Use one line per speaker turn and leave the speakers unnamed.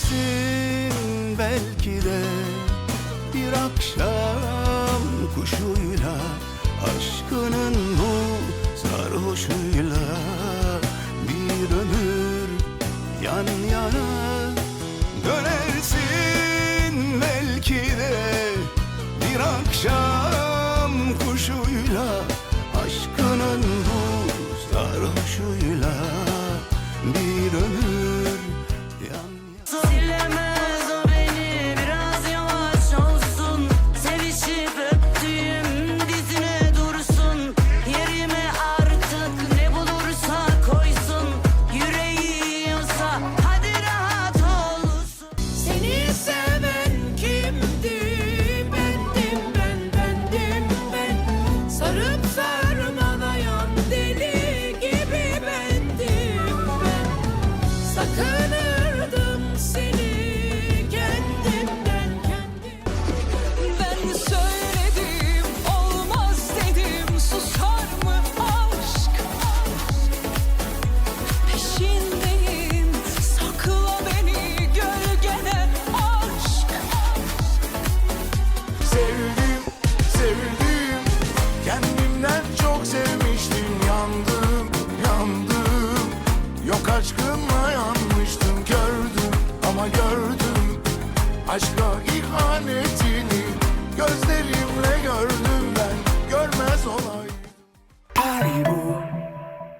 sensin belki de. Bir akşam kuşuyla Aşkının bu sarhoşuyla. Bir ömür yan yana
Dönersin belki de.
Bir akşam kuşuyla Aşkının bu sarhoşuyla. Bir ömür aşkınla yanmıştım Gördüm ama gördüm. Aşka ihanet